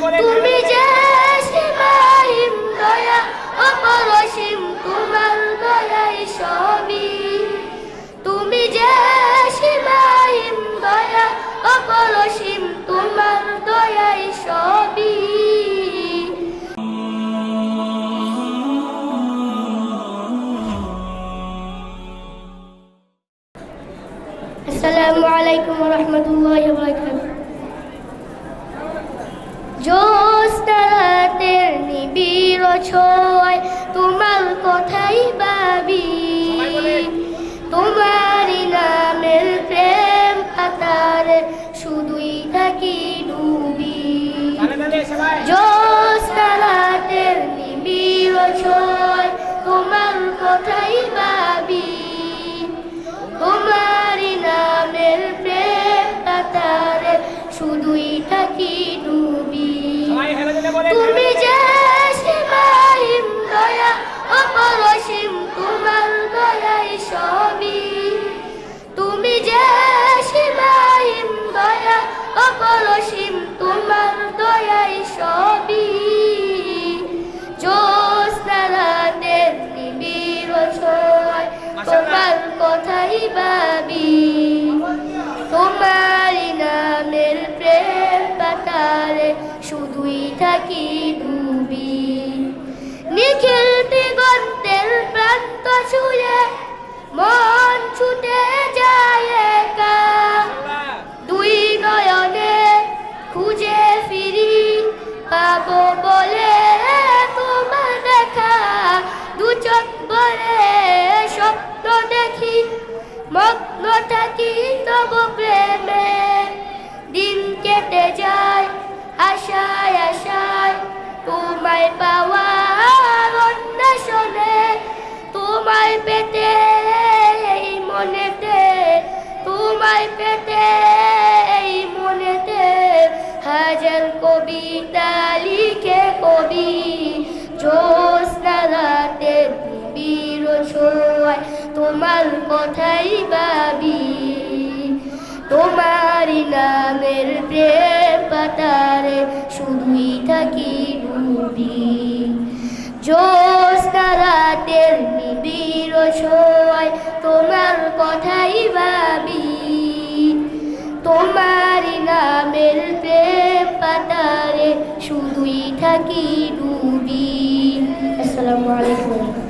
তুমি যে সীমাহীন দয়া, অপরসীম তোমার দয়াই সবই। তুমি যে সীমাহীন দয়া, অপরসীম তোমার দয়াই সবই। আসসালামু আলাইকুম রহমতুল্লাহ বরকাত জ্যোৎস্নারাতের নিবিড় ছোঁয় তোমার কথাই ভাবি। তোমারই কথাই ভাবি। তোমারই নামের প্রেম পাতারে শুধুই থাকি ডুবি। নিখিল দিগন্তের প্রান্ত ছুঁয়ে মন ছুটে যায় একা। দুই নয়নে খুঁজে ফিরি পাবো মগ্ন থাকি তব প্রেমে। দিন কেটে যায় আশায় আশায় তোমায় পাওয়ার তোমার কথাই ভাবি। তোমারই নামের প্রেম পাতারে শুধুই থাকি ডুবি। জ্যোৎস্না রাতের নিবিড় ছোঁয় তোমার কথাই ভাবি। তোমারই নামের প্রেম পাতারে শুধুই থাকি ডুবি। আসসালামু আলাইকুম।